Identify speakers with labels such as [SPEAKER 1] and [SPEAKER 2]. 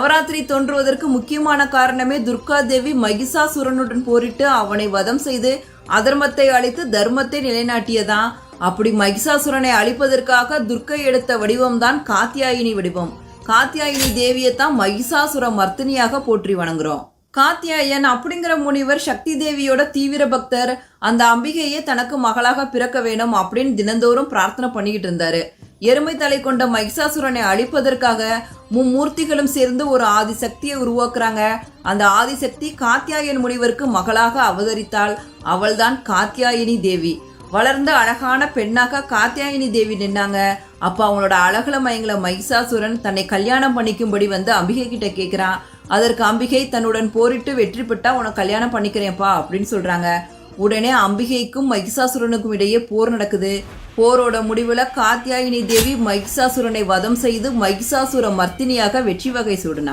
[SPEAKER 1] நவராத்திரி தோன்றுவதற்கு முக்கியமான காரணமே துர்கா தேவி மகிஷாசுரனுடன் போரிட்டு அவனை வதம் செய்து அதர்மத்தை அழித்து தர்மத்தை நிலைநாட்டியதான் அப்படி மகிஷாசுரனை அழிப்பதற்காக துர்க்கை எடுத்த வடிவம்தான் காத்தியாயினி வடிவம். காத்தியாயினி தேவியை தான் மகிஷாசுர மர்த்தினியாக போற்றி வணங்குறோம். காத்தியாயன் அப்படிங்கிற முனிவர் சக்தி தேவியோட தீவிர பக்தர். அந்த அம்பிகையே தனக்கு மகளாக பிறக்க வேணும் அப்படின்னு தினந்தோறும் பிரார்த்தனை பண்ணிக்கிட்டு இருந்தாரு. எருமை தலை கொண்ட மகிஷாசுரனை அழிப்பதற்காக மும்மூர்த்திகளும் சேர்ந்து ஒரு ஆதிசக்தியை உருவாக்குறாங்க. அந்த ஆதிசக்தி காத்தியாயன் முனிவருக்கு மகளாக அவதரித்தாள் அவள்தான் காத்தியாயினி தேவி. வளர்ந்த அழகான பெண்ணாக காத்தியாயினி தேவி நின்னாங்க. அப்போ அவனோட அழகுல மயங்கல மகிஷாசுரன் தன்னை கல்யாணம் பண்ணிக்கும்படி வந்து அம்பிகை கிட்ட கேட்குறான் அதற்கு அம்பிகை தன்னுடன் போரிட்டு வெற்றி பெற்றா உனக்கு கல்யாணம் பண்ணிக்கிறேன்ப்பா அப்படின்னு சொல்றாங்க. உடனே அம்பிகைக்கும் மகிஷாசுரனுக்கும் இடையே போர் நடக்குது. போரோட முடிவில் காத்தியாயினி தேவி மகிஷாசுரனை வதம் செய்து மகிஷாசுர மர்த்தினியாக வெற்றி வகை சூடினா